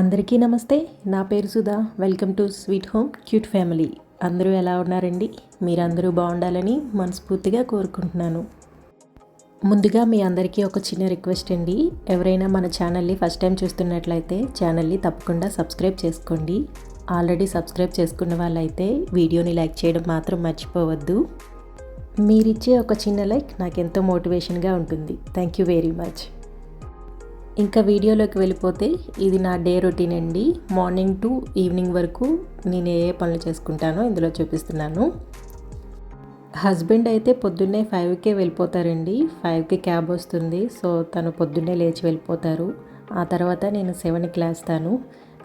అందరికీ నమస్తే. నా పేరు Sudha. Welcome to sweet home cute family అందరూ ఎలా ఉన్నారండి? మీరందరూ బాగుండాలని మనస్ఫూర్తిగా కోరుకుంటున్నాను. ముందుగా మీ అందరికీ ఒక చిన్న రిక్వెస్ట్ అండి. ఎవరైనా మన ఛానల్ని ఫస్ట్ టైం చూస్తున్నట్లయితే ఛానల్ని తప్పకుండా సబ్స్క్రైబ్ చేసుకోండి. ఆల్రెడీ సబ్స్క్రైబ్ చేసుకున్న వాళ్ళైతే వీడియోని లైక్ చేయడం మాత్రం మర్చిపోవద్దు. మీరిచ్చే ఒక చిన్న లైక్ నాకు ఎంతో మోటివేషన్గా ఉంటుంది. థ్యాంక్ యూ వెరీ మచ్ ఇంకా వీడియోలోకి వెళ్ళిపోతే ఇది నా డే రొటీన్ అండి. మార్నింగ్ టు ఈవినింగ్ వరకు నేను ఏ ఏ పనులు చేసుకుంటానో ఇందులో చూపిస్తున్నాను. హస్బెండ్ అయితే పొద్దున్నే ఫైవ్కే వెళ్ళిపోతారండి. ఫైవ్కి క్యాబ్ వస్తుంది. సో తను పొద్దున్నే లేచి వెళ్ళిపోతారు. ఆ తర్వాత నేను సెవెన్కి లేస్తాను.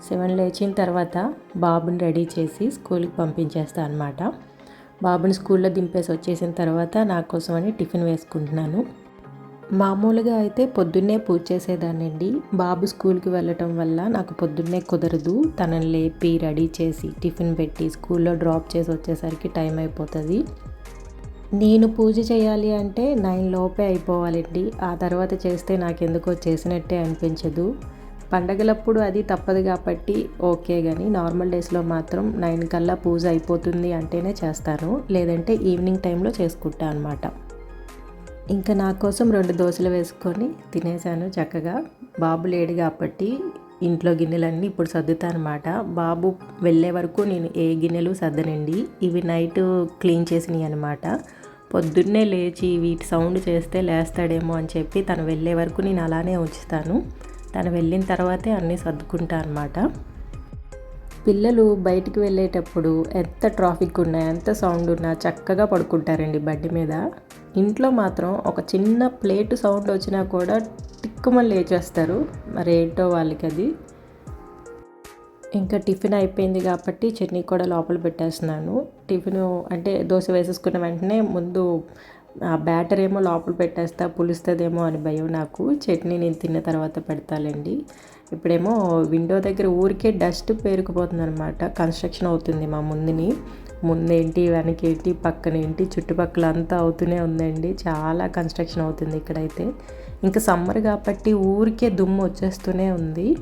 సెవెన్ లేచిన తర్వాత బాబుని రెడీ చేసి స్కూల్కి పంపించేస్తాను అనమాట బాబుని స్కూల్లో దింపేసి వచ్చేసిన తర్వాత నా కోసమని టిఫిన్ వేసుకుంటున్నాను. మామూలుగా అయితే పొద్దున్నే పూజ చేసేదానండి బాబు స్కూల్కి వెళ్ళటం వల్ల నాకు పొద్దున్నే కుదరదు. తనని లేపి రెడీ చేసి టిఫిన్ పెట్టి స్కూల్లో డ్రాప్ చేసి వచ్చేసరికి టైం అయిపోతుంది. నేను పూజ చేయాలి అంటే నైన్ లోపే అయిపోవాలండి. ఆ తర్వాత చేస్తే నాకు ఎందుకో చేసినట్టే అనిపించదు. పండగలప్పుడు అది తప్పదు కాబట్టి ఓకే కానీ నార్మల్ డేస్లో మాత్రం నైన్ కల్లా పూజ అయిపోతుంది అంటేనే చేస్తాను. లేదంటే ఈవినింగ్ టైంలో చేసుకుంటాను అనమాట ఇంకా నా కోసం రెండు దోశలు వేసుకొని తినేసాను చక్కగా. బాబు లేడు కాబట్టి ఇంట్లో గిన్నెలన్నీ ఇప్పుడు సర్దుతానమాట. బాబు వెళ్ళే వరకు నేను ఏ గిన్నెలు సర్దనండి. ఇవి నైట్ క్లీన్ చేసినాయి అనమాట పొద్దున్నే లేచి వీటి సౌండ్ చేస్తే లేస్తాడేమో అని చెప్పి తను వెళ్ళే వరకు నేను అలానే ఉంచుతాను. తను వెళ్ళిన తర్వాతే అన్నీ సర్దుకుంటా అనమాట పిల్లలు బయటికి వెళ్ళేటప్పుడు ఎంత ట్రాఫిక్ ఉన్నా ఎంత సౌండ్ ఉన్నా చక్కగా పడుకుంటారండి బండి మీద. ఇంట్లో మాత్రం ఒక చిన్న ప్లేట్ సౌండ్ వచ్చినా కూడా టిక్కుమని లేచేస్తారు. మరి ఏంటో వాళ్ళకి అది. ఇంకా టిఫిన్ అయిపోయింది కాబట్టి చట్నీ కూడా లోపల పెట్టేస్తున్నాను. టిఫిన్ అంటే దోశ వేసేసుకున్న వెంటనే ముందు ఆ బ్యాటర్ ఏమో లోపల పెట్టేస్తా పులుస్తుందేమో అని భయం నాకు. చట్నీ నేను తిన్న తర్వాత పెడతాలండి. ఇప్పుడేమో విండో దగ్గర ఊరికే డస్ట్ పేరుకుపోతుంది అనమాట కన్స్ట్రక్షన్ అవుతుంది మా ముందుని. ముందేంటి వెనకేంటి పక్కనేంటి చుట్టుపక్కల అంతా అవుతూనే ఉందండి. చాలా కన్స్ట్రక్షన్ అవుతుంది ఇక్కడైతే. ఇంకా సమ్మర్ కాబట్టి ఊరికే దుమ్ము వచ్చేస్తూనే ఉంది.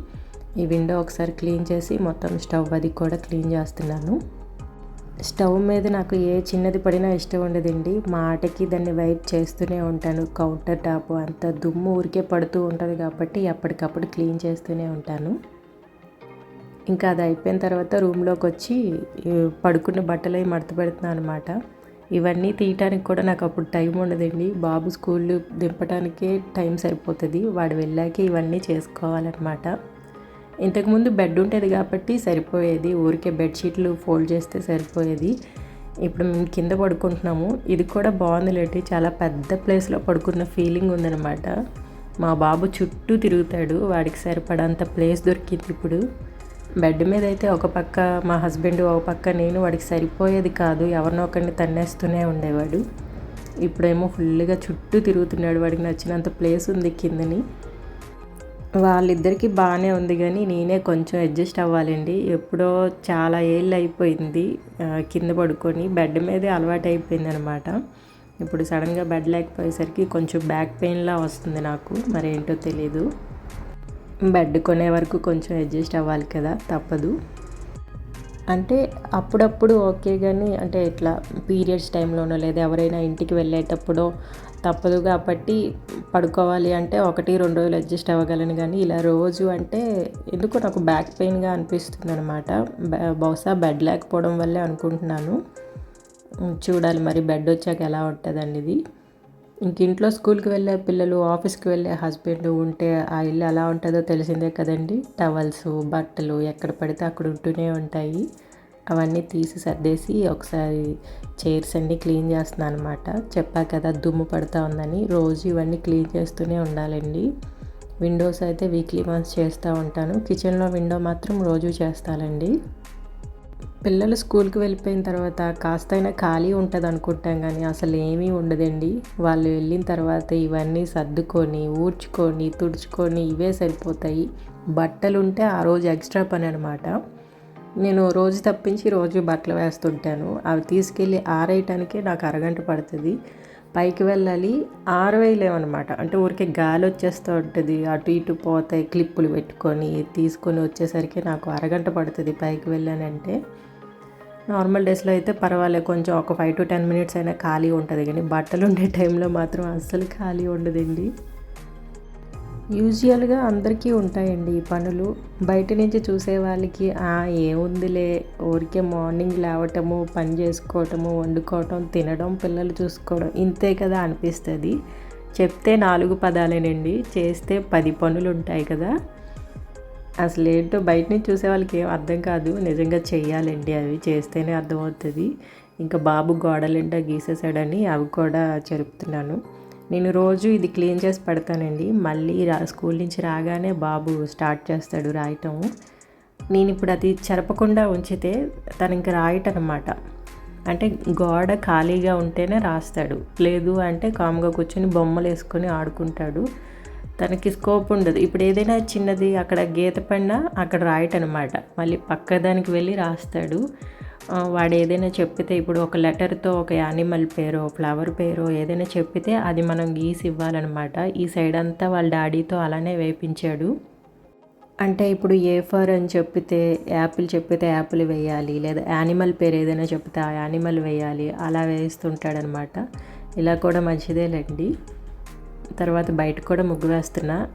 ఈ విండో ఒకసారి క్లీన్ చేసి మొత్తం స్టవ్ అది కూడా క్లీన్ చేస్తున్నాను. స్టవ్ మీద నాకు ఏ చిన్నది పడినా ఇష్టం ఉండదండి. మాటకి దాన్ని వైప్ చేస్తూనే ఉంటాను. కౌంటర్ టాప్ అంత దుమ్ము ఊరికే పడుతూ ఉంటుంది కాబట్టి ఎప్పటికప్పుడు క్లీన్ చేస్తూనే ఉంటాను. ఇంకా అది అయిపోయిన తర్వాత రూమ్లోకి వచ్చి పడుకున్న బట్టలు అవి మడత పెడుతున్నాను అనమాట ఇవన్నీ తీయటానికి కూడా నాకు అప్పుడు టైం ఉండదండి. బాబు స్కూల్ దింపడానికే టైం సరిపోతుంది. వాడు వెళ్ళాక ఇవన్నీ చేసుకోవాలన్నమాట. ఇంతకుముందు బెడ్ ఉండేది కాబట్టి సరిపోయేది. ఊరికే బెడ్షీట్లు ఫోల్డ్ చేస్తే సరిపోయేది. ఇప్పుడు మేము కింద పడుకుంటున్నాము. ఇది కూడా బాగుందిలేంటి చాలా పెద్ద ప్లేస్లో పడుకున్న ఫీలింగ్ ఉందన్నమాట. మా బాబు చుట్టూ తిరుగుతాడు. వాడికి సరిపడంత ప్లేస్ దొరికింది ఇప్పుడు. బెడ్ మీద అయితే ఒక పక్క మా హస్బెండ్ ఒక పక్క నేను వాడికి సరిపోయేది కాదు. ఎవరినో ఒకరిని తన్నేస్తూనే ఉండేవాడు. ఇప్పుడేమో ఫుల్గా చుట్టూ తిరుగుతున్నాడు. వాడికి నచ్చినంత ప్లేస్ ఉంది కిందని. వాళ్ళిద్దరికీ బాగానే ఉంది కానీ నేనే కొంచెం అడ్జస్ట్ అవ్వాలండి. ఎప్పుడో చాలా ఏళ్ళు అయిపోయింది కింద పడుకొని బెడ్ మీదే అలవాటు అయిపోయింది అనమాట ఇప్పుడు సడన్గా బెడ్ లేకపోయేసరికి కొంచెం బ్యాక్ పెయిన్లా వస్తుంది నాకు. మరి ఏంటో తెలీదు. బెడ్ కొనే వరకు కొంచెం అడ్జస్ట్ అవ్వాలి కదా తప్పదు. అంటే అప్పుడప్పుడు ఓకే కానీ అంటే ఇట్లా పీరియడ్స్ టైంలోనో లేదా ఎవరైనా ఇంటికి వెళ్ళేటప్పుడో తప్పదు కాబట్టి పడుకోవాలి అంటే ఒకటి రెండు రోజులు అడ్జస్ట్ అవ్వగలను కానీ ఇలా రోజు అంటే ఎందుకో నాకు బ్యాక్ పెయిన్గా అనిపిస్తుంది అనమాట బహుశా బెడ్ లేకపోవడం వల్లే అనుకుంటున్నాను. చూడాలి మరి బెడ్ వచ్చాక ఎలా ఉంటుందండి ఇది ఇంక ఇంట్లో స్కూల్కి వెళ్ళే పిల్లలు ఆఫీస్కి వెళ్ళే హస్బెండ్ ఉంటే ఆ ఇల్లు ఎలా ఉంటుందో తెలిసిందే కదండి. టవల్స్ బట్టలు ఎక్కడ పడితే అక్కడ ఉంటూనే ఉంటాయి. అవన్నీ తీసి సర్దేసి ఒకసారి చైర్స్ అన్నీ క్లీన్ చేస్తున్నాను అనమాట చెప్పా కదా దుమ్ము పడుతూ ఉందని. రోజు ఇవన్నీ క్లీన్ చేస్తూనే ఉండాలండి. విండోస్ అయితే వీక్లీ వన్స్ చేస్తూ ఉంటాను. కిచెన్లో విండో మాత్రం రోజు చేస్తానండి. పిల్లలు స్కూల్కి వెళ్ళిపోయిన తర్వాత కాస్తైనా ఖాళీ ఉంటుంది అనుకుంటాం కానీ అసలు ఏమీ ఉండదండి. వాళ్ళు వెళ్ళిన తర్వాత ఇవన్నీ సర్దుకొని ఊడ్చుకొని తుడుచుకొని ఇవే సరిపోతాయి. బట్టలు ఉంటే ఆ రోజు ఎక్స్ట్రా పని అనమాట నేను రోజు తప్పించి రోజు బట్టలు వేస్తుంటాను. అవి తీసుకెళ్ళి ఆరేయటానికే నాకు అరగంట పడుతుంది. పైకి వెళ్ళాలి ఆరవేయలేమన్నమాట. అంటే ఊరికే గాలి వచ్చేస్తూ ఉంటుంది. అటు ఇటు పోతాయి క్లిప్పులు పెట్టుకొని తీసుకొని వచ్చేసరికి నాకు అరగంట పడుతుంది పైకి వెళ్ళానంటే. నార్మల్ డేస్లో అయితే పర్వాలేదు కొంచెం ఒక ఫైవ్ టు టెన్ మినిట్స్ అయినా ఖాళీ ఉంటుంది కానీ బట్టలు ఉండే టైంలో మాత్రం అస్సలు ఖాళీ ఉండదండి. యూజువల్గా అందరికీ ఉంటాయండి ఈ పనులు. బయట నుంచి చూసే వాళ్ళకి ఏముందిలే ఊరికే మార్నింగ్ లేవటము పని చేసుకోవటము వండుకోవటం తినడం పిల్లలు చూసుకోవడం ఇంతే కదా అనిపిస్తుంది. చెప్తే నాలుగు పదాలేనండి చేస్తే పది పనులు ఉంటాయి కదా. అసలు ఏంటో బయట నుంచి చూసే వాళ్ళకి ఏం అర్థం కాదు. నిజంగా చేయాలండి అవి. చేస్తేనే అర్థమవుతుంది. ఇంకా బాబు గోడలిండా గీసేసాడని అవి కూడా జరుపుతున్నాను నేను రోజు ఇది క్లీన్ చేసి పెడతానండి. మళ్ళీ రా స్కూల్ నుంచి రాగానే బాబు స్టార్ట్ చేస్తాడు రాయటం. నేను ఇప్పుడు అది చెరపకుండా ఉంచితే తను ఇంకా రాయటనమాట. అంటే గోడ ఖాళీగా ఉంటేనే రాస్తాడు. లేదు అంటే కామ్గా కూర్చొని బొమ్మలు వేసుకొని ఆడుకుంటాడు. తనకి స్కోప్ ఉండదు. ఇప్పుడు ఏదైనా చిన్నది అక్కడ గీత పడినా అక్కడ రాయటనమాట. మళ్ళీ పక్క దానికి వెళ్ళి రాస్తాడు. వాడు ఏదైనా చెప్పితే ఇప్పుడు ఒక లెటర్తో ఒక యానిమల్ పేరో ఫ్లవర్ పేరో ఏదైనా చెప్పితే అది మనం గీసి ఇవ్వాలన్నమాట ఈ సైడ్ అంతా వాళ్ళ డాడీతో అలానే వేయించాడు అంటే ఇప్పుడు ఏ ఫర్ అని చెప్పితే యాపిల్ చెప్పితే యాపిల్ వేయాలి లేదా యానిమల్ పేరు ఏదైనా చెప్తే ఆ యానిమల్ వేయాలి అలా వేస్తుంటాడనమాట ఇలా కూడా మంచిదేలేండి. తర్వాత బయట కూడా ముగ్గు వేస్తున్నా.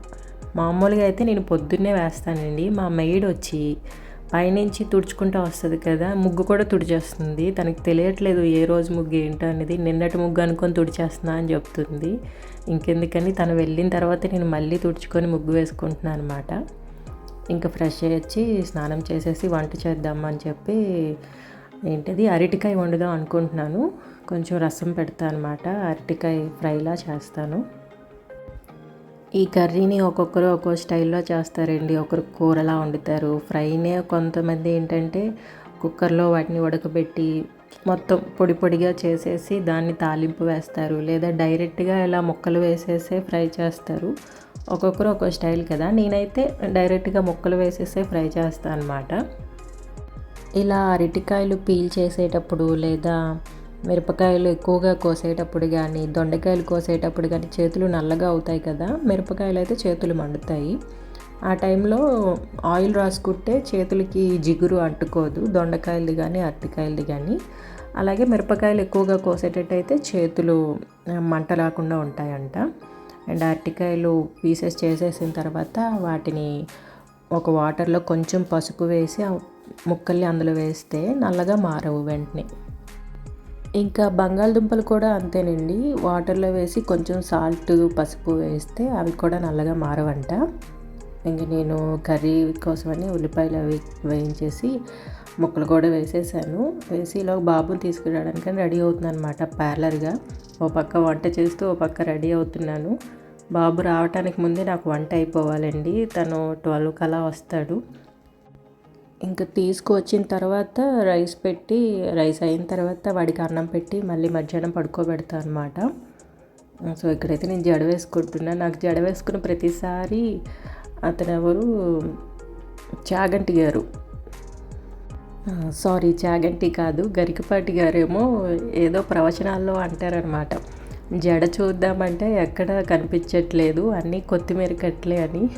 మామూలుగా అయితే నేను పొద్దున్నే వేస్తానండి. మా మెయిడ్ వచ్చి పైనుంచి తుడుచుకుంటూ వస్తుంది కదా ముగ్గు కూడా తుడిచేస్తుంది. తనకి తెలియట్లేదు ఏ రోజు ముగ్గు ఏంటో అనేది. నిన్నటి ముగ్గు అనుకొని తుడిచేస్తున్నా అని చెప్తుంది. ఇంకెందుకని తను వెళ్ళిన తర్వాత నేను మళ్ళీ తుడుచుకొని ముగ్గు వేసుకుంటున్నాను అనమాట ఇంకా ఫ్రెష్ అయ్యి స్నానం చేసేసి వంట చేద్దామని చెప్పి ఏంటిది అరటికాయ వండుదాం అనుకుంటున్నాను. కొంచెం రసం పెడతాను అనమాట అరటికాయ ఫ్రైలా చేస్తాను. ఈ కర్రీని ఒక్కొక్కరు ఒక్కో స్టైల్లో చేస్తారండి. ఒకరు కూరలా వండుతారు. ఫ్రైనే కొంతమంది ఏంటంటే కుక్కర్లో వాటిని ఉడకబెట్టి మొత్తం పొడి పొడిగా చేసేసి దాన్ని తాలింపు వేస్తారు. లేదా డైరెక్ట్గా ఇలా ముక్కలు వేసేసే ఫ్రై చేస్తారు. ఒక్కొక్కరు ఒక్కో స్టైల్ కదా. నేనైతే డైరెక్ట్గా ముక్కలు వేసేసే ఫ్రై చేస్తాను అనమాట ఇలా అరటికాయలు పీల్ చేసేటప్పుడు లేదా మిరపకాయలు ఎక్కువగా కోసేటప్పుడు కానీ దొండకాయలు కోసేటప్పుడు కానీ చేతులు నల్లగా అవుతాయి కదా మిరపకాయలు అయితే చేతులు మండుతాయి. ఆ టైంలో ఆయిల్ రాసుకుంటే చేతులకి జిగురు అంటుకోదు దొండకాయలది కానీ అరటికాయలది కానీ అలాగే మిరపకాయలు ఎక్కువగా కోసేటట్టయితే చేతులు మంట రాకుండా ఉంటాయంట. అండ్ అరటికాయలు పీసెస్ చేసేసిన తర్వాత వాటిని ఒక వాటర్లో కొంచెం పసుపు వేసి ముక్కల్ని అందులో వేస్తే నల్లగా మారవు వెంటనే. ఇంకా బంగాళదుంపలు కూడా అంతేనండి. వాటర్లో వేసి కొంచెం సాల్ట్ పసుపు వేస్తే అవి కూడా నల్లగా మారవంట. ఇంక నేను కర్రీ కోసమని ఉల్లిపాయలు అవి వేయించేసి ముక్కలు కూడా వేసేసాను. వేసి ఇలా బాబుని తీసుకురావడానికి రెడీ అవుతుంది అనమాట పార్లర్గా. ఓ పక్క వంట చేస్తూ ఓ పక్క రెడీ అవుతున్నాను. బాబు రావటానికి ముందే నాకు వంట అయిపోవాలండి. తను ట్వెల్వ్ కలా వస్తాడు. ఇంకా తీసుకువచ్చిన తర్వాత రైస్ పెట్టి రైస్ అయిన తర్వాత వాడికి అన్నం పెట్టి మళ్ళీ మధ్యాహ్నం పడుకోబెడతా అనమాట సో ఇక్కడైతే నేను జడ వేసుకుంటున్నా. నాకు జడ వేసుకున్న ప్రతిసారి అతను ఎవరు? చాగంటి గారు. సారీ చాగంటి కాదు గరికపాటి గారేమో ఏదో ప్రవచనాల్లో అంటారనమాట జడ చూద్దామంటే ఎక్కడ కనిపించట్లేదు అన్నీ కొత్తిమీర కట్లే అని.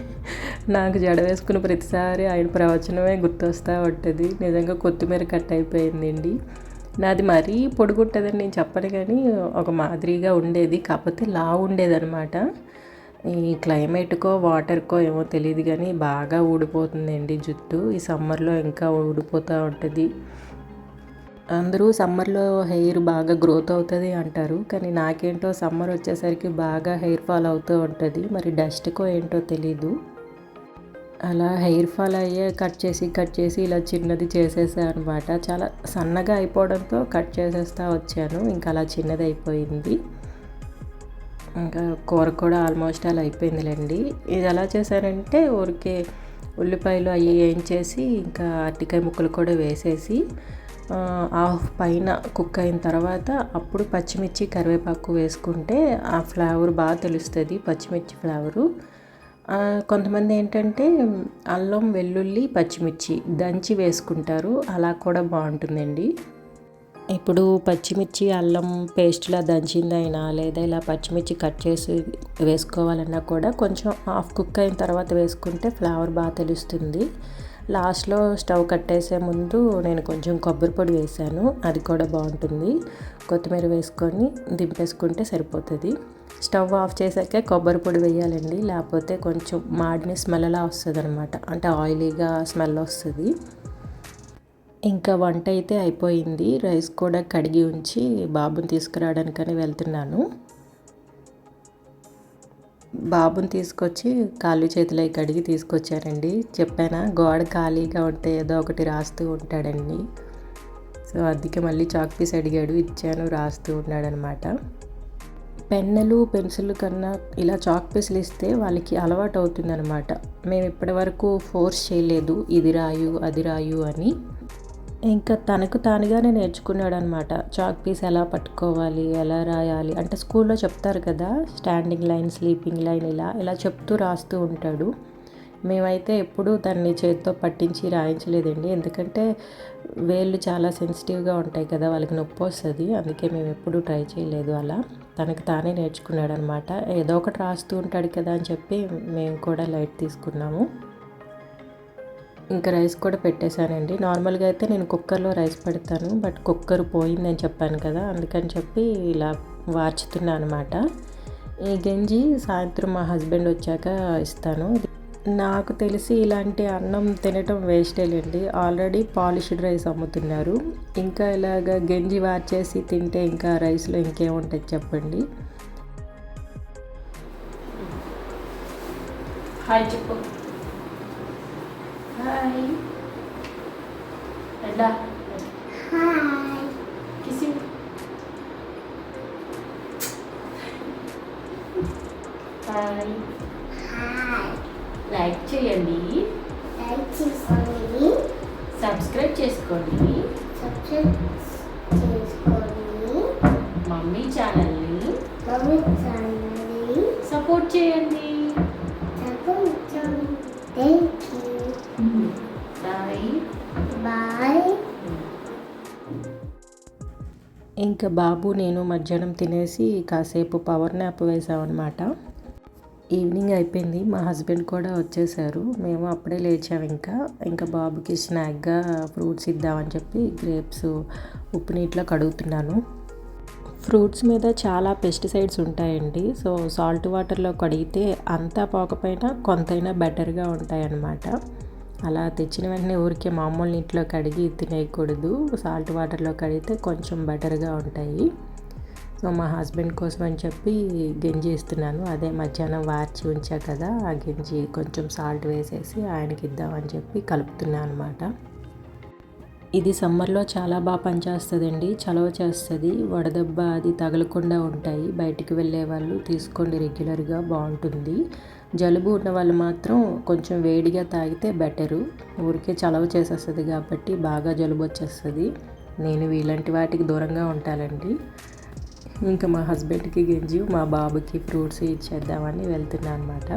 నాకు జడ వేసుకున్న ప్రతిసారి ఆయన ప్రవచనమే గుర్తొస్తూ ఉంటుంది నిజంగా కొత్తిమీర కట్ అయిపోయిందండి. నాది మరీ పొడుగుంటుందని నేను చెప్పను కానీ ఒక మాదిరిగా ఉండేది. కాకపోతే లా ఉండేదనమాట ఈ క్లైమేట్కో వాటర్కో ఏమో తెలియదు కానీ బాగా ఊడిపోతుందండి జుట్టు. ఈ సమ్మర్లో ఇంకా ఊడిపోతూ ఉంటుంది. అందరూ సమ్మర్లో హెయిర్ బాగా గ్రోత్ అవుతుంది అంటారు. కానీ నాకేంటో సమ్మర్ వచ్చేసరికి బాగా హెయిర్ ఫాల్ అవుతూ ఉంటుంది. మరి డస్ట్కో ఏంటో తెలీదు. అలా హెయిర్ ఫాల్ అయ్యే కట్ చేసి కట్ చేసి ఇలా చిన్నది చేసేసా అనమాట చాలా సన్నగా అయిపోవడంతో కట్ చేసేస్తా వచ్చాను. ఇంకా అలా చిన్నది అయిపోయింది. ఇంకా కూర కూడా ఆల్మోస్ట్ అలా అయిపోయిందిలేండి. ఇది ఎలా చేశారంటే ఊరికే ఉల్లిపాయలు అవి వేయించేసి ఇంకా అరటికాయ ముక్కలు కూడా వేసేసి ఆఫ్ పైన కుక్ అయిన తర్వాత అప్పుడు పచ్చిమిర్చి కరివేపాకు వేసుకుంటే ఆ ఫ్లేవర్ బాగా తెలుస్తుంది పచ్చిమిర్చి ఫ్లేవరు. కొంతమంది ఏంటంటే అల్లం వెల్లుల్లి పచ్చిమిర్చి దంచి వేసుకుంటారు. అలా కూడా బాగుంటుందండి. ఇప్పుడు పచ్చిమిర్చి అల్లం పేస్ట్లా దంచిందైనా లేదా ఇలా పచ్చిమిర్చి కట్ చేసి వేసుకోవాలన్నా కూడా కొంచెం హాఫ్ కుక్ అయిన తర్వాత వేసుకుంటే ఫ్లేవర్ బాగా తెలుస్తుంది. లాస్ట్లో స్టవ్ కట్టేసే ముందు నేను కొంచెం కొబ్బరి పొడి వేసాను. అది కూడా బాగుంటుంది. కొత్తిమీర వేసుకొని దింపేసుకుంటే సరిపోతుంది. స్టవ్ ఆఫ్ చేసాకే కొబ్బరి పొడి వేయాలండి. లేకపోతే కొంచెం మాడిని స్మెల్లా వస్తుంది అనమాట అంటే ఆయిలీగా స్మెల్ వస్తుంది. ఇంకా వంట అయితే అయిపోయింది. రైస్ కూడా కడిగి ఉంచి బాబుని తీసుకురావడానికని వెళ్తున్నాను. బాబుని తీసుకొచ్చి కాళ్ళు చేతులు కడిగి తీసుకొచ్చారండి. చెప్పానా గోడ ఖాళీగా ఉంటే ఏదో ఒకటి రాస్తూ ఉంటాడండి. సో అందుకే మళ్ళీ చాక్ పీస్ అడిగాడు. ఇచ్చాను రాస్తూ ఉన్నాడనమాట. పెన్నులు పెన్సిల్ కన్నా ఇలా చాక్ పీసులు ఇస్తే వాళ్ళకి అలవాటు అవుతుందనమాట. మేము ఇప్పటి వరకు ఫోర్స్ చేయలేదు. ఇది రాయు అది రాయు అని. ఇంకా తనకు తానుగానే నేర్చుకున్నాడు అనమాట చాక్ పీస్ ఎలా పట్టుకోవాలి ఎలా రాయాలి అంటే స్కూల్లో చెప్తారు కదా స్టాండింగ్ లైన్ స్లీపింగ్ లైన్ ఇలా ఇలా చెప్తూ రాస్తూ ఉంటాడు. మేమైతే ఎప్పుడూ దాన్ని చేతితో పట్టించి రాయించలేదండి. ఎందుకంటే వేళ్ళు చాలా సెన్సిటివ్గా ఉంటాయి కదా వాళ్ళకి నొప్పి వస్తుంది. అందుకే మేము ఎప్పుడూ ట్రై చేయలేదు అలా. తనకు తానే నేర్చుకున్నాడు అనమాట ఏదో ఒకటి రాస్తూ ఉంటాడు కదా అని చెప్పి మేము కూడా లైట్ తీసుకున్నాము. ఇంకా రైస్ కూడా పెట్టేశానండి. నార్మల్గా అయితే నేను కుక్కర్లో రైస్ పెడతాను బట్ కుక్కర్ పోయిందని చెప్పాను కదా అందుకని చెప్పి ఇలా వార్చుతున్నా అనమాట. ఈ గంజి సాయంత్రం మా హస్బెండ్ వచ్చాక ఇస్తాను. నాకు తెలిసి ఇలాంటి అన్నం తినటం వేస్టేలేండి ఆల్రెడీ పాలిష్డ్ రైస్ అమ్ముతున్నారు. ఇంకా ఇలాగ గంజి వార్చేసి తింటే ఇంకా రైస్లో ఇంకేముంటుంది చెప్పండి? హాయ్ చెప్పు. హాయ్. ఎడ్డా? హాయ్. హాయ్. లైక్ చేయండి. లైక్ చేసుకోండి. సబ్స్క్రైబ్ చేసుకోండి. సబ్స్క్రైబ్ చేసుకోండి. మమ్మీ ఛానల్ని మమ్మీ ఛానల్ని సపోర్ట్ చేయండి. Support thank you. Bye. Bye. ఇంకా బాబు నేను మధ్యాహ్నం తినేసి కాసేపు పవర్ న్యాప్ వేసామన్నమాట ఈవినింగ్ అయిపోయింది. మా హస్బెండ్ కూడా వచ్చేసారు. మేము అప్పుడే లేచాము ఇంకా. ఇంకా బాబుకి స్నాక్గా ఫ్రూట్స్ ఇద్దామని చెప్పి గ్రేప్స్ ఉప్పు నీటిలో కడుగుతున్నాను. ఫ్రూట్స్ మీద చాలా పెస్టిసైడ్స్ ఉంటాయండి. సో సాల్ట్ వాటర్లో కడిగితే అంతా పోకపోయినా కొంతైనా బెటర్గా ఉంటాయన్నమాట. అలా తెచ్చిన వెంటనే ఊరికే మామూలు నీటిలో కడిగి తినేయకూడదు. సాల్ట్ వాటర్లో కడిగితే కొంచెం బెటర్గా ఉంటాయి. సో మా హస్బెండ్ కోసం అని చెప్పి గంజి ఇస్తున్నాను అదే మధ్యాహ్నం వార్చి ఉంచా కదా ఆ గంజి కొంచెం సాల్ట్ వేసేసి ఆయనకి ఇద్దామని చెప్పి కలుపుతున్నాను అనమాట ఇది సమ్మర్లో చాలా బాగా పనిచేస్తుందండి. చలవ చేస్తుంది. వడదెబ్బ అది తగలకుండా ఉంటాయి. బయటికి వెళ్ళే వాళ్ళు తీసుకోండి రెగ్యులర్గా బాగుంటుంది. జలుబు ఉన్న వాళ్ళు మాత్రం కొంచెం వేడిగా తాగితే బెటరు. ఊరికే చలవ చేసేస్తుంది కాబట్టి బాగా జలుబు వచ్చేస్తుంది. నేను ఇలాంటి వాటికి దూరంగా ఉంటానండి. ఇంకా మా హస్బెండ్కి గంజి మా బాబుకి ఫ్రూట్స్ ఇచ్చేద్దామని వెళ్తున్నా అనమాట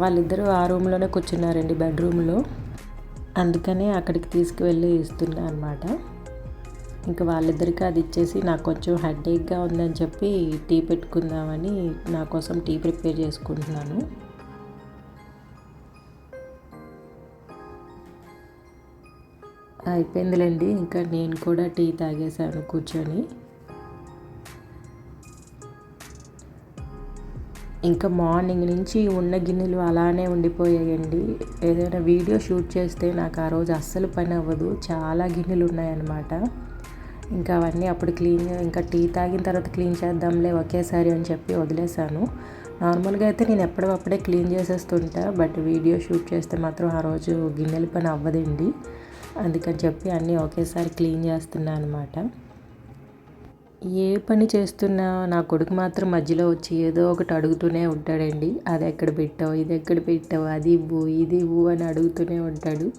వాళ్ళిద్దరూ ఆ రూమ్లోనే కూర్చున్నారండి బెడ్రూమ్లో. అందుకనే అక్కడికి తీసుకువెళ్ళి ఇస్తున్నా అనమాట ఇంకా వాళ్ళిద్దరికి అది ఇచ్చేసి నాకు కొంచెం హెడేక్గా ఉందని చెప్పి టీ పెట్టుకుందామని నా కోసం టీ ప్రిపేర్ చేసుకుంటున్నాను. అయిపోయిందిలేండి. ఇంకా నేను కూడా టీ తాగేశాను కూర్చొని. ఇంకా మార్నింగ్ నుంచి ఉన్న గిన్నెలు అలానే ఉండిపోయాయండి. ఏదైనా వీడియో షూట్ చేస్తే నాకు ఆ రోజు అస్సలు పని అవ్వదు. చాలా గిన్నెలు ఉన్నాయన్నమాట. ఇంకా అవన్నీ అప్పుడు క్లీన్ ఇంకా టీ తాగిన తర్వాత క్లీన్ చేద్దాంలే ఒకేసారి అని చెప్పి వదిలేశాను. నార్మల్గా అయితే నేను ఎప్పటికప్పుడే క్లీన్ చేసేస్తుంటా బట్ వీడియో షూట్ చేస్తే మాత్రం ఆ రోజు గిన్నెల పని అవ్వదండి. అందుకని చెప్పి అన్నీ ఒకేసారి క్లీన్ చేస్తున్నా అనమాట ఏ పని చేస్తున్నా నా కొడుకు మాత్రం మధ్యలో వచ్చి ఏదో ఒకటి అడుగుతూనే ఉంటాడండి. అది ఎక్కడ పెట్టావు ఇది ఎక్కడ పెట్టావు అది ఇవ్వు ఇది ఇవ్వు అని అడుగుతూనే ఉంటాడు.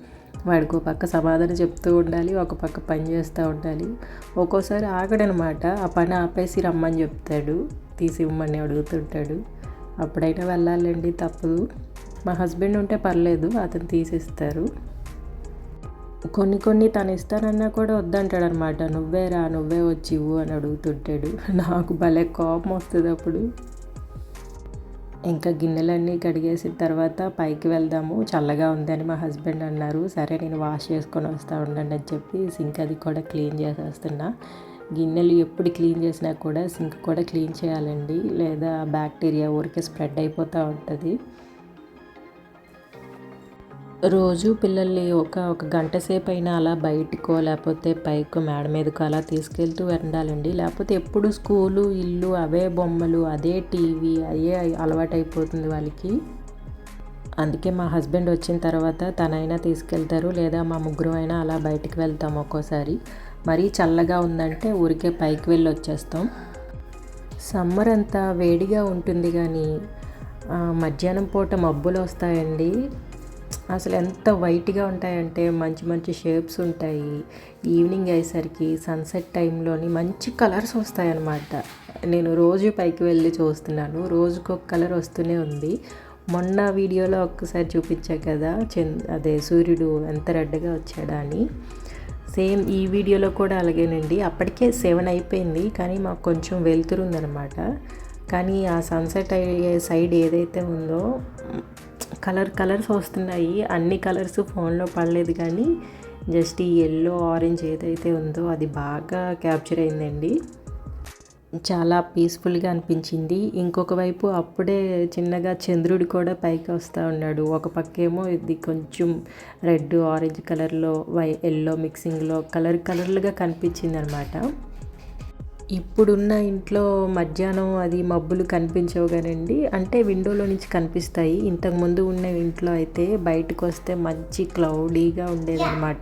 వాడికి ఒక పక్క సమాధానం చెప్తూ ఉండాలి ఒక పక్క పని చేస్తూ ఉండాలి. ఒక్కోసారి ఆగడనమాట. ఆ పని ఆపేసి రమ్మని చెప్తాడు తీసి ఇవ్వమని అడుగుతుంటాడు. అప్పుడైనా వెళ్ళాలండి తప్పదు. మా హస్బెండ్ ఉంటే పర్లేదు అతను తీసిస్తారు. కొన్ని కొన్ని తను ఇస్తానన్నా కూడా వద్దంటాడు అనమాట నువ్వే రా నువ్వే వచ్చి ఇవ్వు అని అడుగుతుంటాడు. నాకు భలే కోపం వస్తుంది అప్పుడు. ఇంకా గిన్నెలన్నీ కడిగేసిన తర్వాత పైకి వెళ్దాము. చల్లగా ఉంది అని మా హస్బెండ్ అన్నారు. సరే నేను వాష్ చేసుకొని వస్తా ఉండండి అని చెప్పి సింక్ అది కూడా క్లీన్ చేసేస్తున్నా. గిన్నెలు ఎప్పుడు క్లీన్ చేసినా కూడా సింక్ కూడా క్లీన్ చేయాలండి. లేదా బ్యాక్టీరియా ఊరికే స్ప్రెడ్ అయిపోతూ ఉంటుంది. రోజు పిల్లల్ని ఒక ఒక గంట సేపు అయినా అలా బయటకో లేకపోతే పైకో మేడ మీదకో అలా తీసుకెళ్తూ ఉండాలండి లేకపోతే ఎప్పుడు స్కూలు ఇల్లు అవే బొమ్మలు అదే టీవీ అదే అలవాటైపోతుంది వాళ్ళకి. అందుకే మా హస్బెండ్ వచ్చిన తర్వాత తనైనా తీసుకెళ్తారు లేదా మా ముగ్గురు అయినా అలా బయటికి వెళ్తాం ఒక్కోసారి. మరీ చల్లగా ఉందంటే ఊరికే పైకి వెళ్ళి వచ్చేస్తాం సమ్మర్ అంతా వేడిగా ఉంటుంది కానీ మధ్యాహ్నం పూట మబ్బులు వస్తాయండి అసలు ఎంత వైట్గా ఉంటాయంటే మంచి మంచి షేప్స్ ఉంటాయి. ఈవినింగ్ అయ్యేసరికి సన్సెట్ టైంలోని మంచి కలర్స్ వస్తాయన్నమాట. నేను రోజు పైకి వెళ్ళి చూస్తున్నాను. రోజుకు ఒక కలర్ వస్తూనే ఉంది. మొన్న వీడియోలో ఒక్కసారి చూపించా కదా చంద్ అదే సూర్యుడు ఎంత రెడ్గా వచ్చాడా అని. సేమ్ ఈ వీడియోలో కూడా అలాగేనండి. అప్పటికే సెవెన్ అయిపోయింది కానీ మాకు కొంచెం వెలుతురు కానీ ఆ సన్సెట్ అయ్యే సైడ్ ఏదైతే ఉందో కలర్ కలర్స్ వస్తున్నాయి. అన్ని కలర్స్ ఫోన్లో పడలేదు కానీ జస్ట్ ఈ ఎల్లో ఆరెంజ్ ఏదైతే ఉందో అది బాగా క్యాప్చర్ అయిందండి. చాలా పీస్ఫుల్గా అనిపించింది. ఇంకొక వైపు అప్పుడే చిన్నగా చంద్రుడు కూడా పైకి వస్తూ ఉన్నాడు. ఒక పక్కేమో ఇది కొంచెం రెడ్ ఆరెంజ్ కలర్లో వై ఎల్లో మిక్సింగ్లో కలర్ కలర్లుగా కనిపించింది అనమాట ఇప్పుడున్న ఇంట్లో మధ్యాహ్నం అది మబ్బులు కనిపించవు కానండి అంటే విండోలో నుంచి కనిపిస్తాయి. ఇంతకుముందు ఉన్న ఇంట్లో అయితే బయటకు వస్తే మంచి క్లౌడీగా ఉండేదన్నమాట.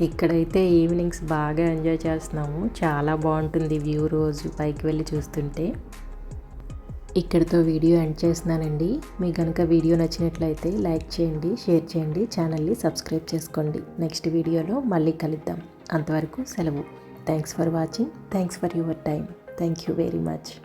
ఇక్కడైతే ఈవినింగ్స్ బాగా ఎంజాయ్ చేస్తున్నాము. చాలా బాగుంటుంది వ్యూ రోజు పైకి వెళ్ళి చూస్తుంటే. ఇక్కడితో వీడియో ఎండ్ చేస్తున్నానండి. మీకు కనుక వీడియో నచ్చినట్లయితే లైక్ చేయండి షేర్ చేయండి ఛానల్ని సబ్స్క్రైబ్ చేసుకోండి. నెక్స్ట్ వీడియోలో మళ్ళీ కలుద్దాం. అంతవరకు సెలవు. Thanks for watching. Thanks for your time. Thank you very much.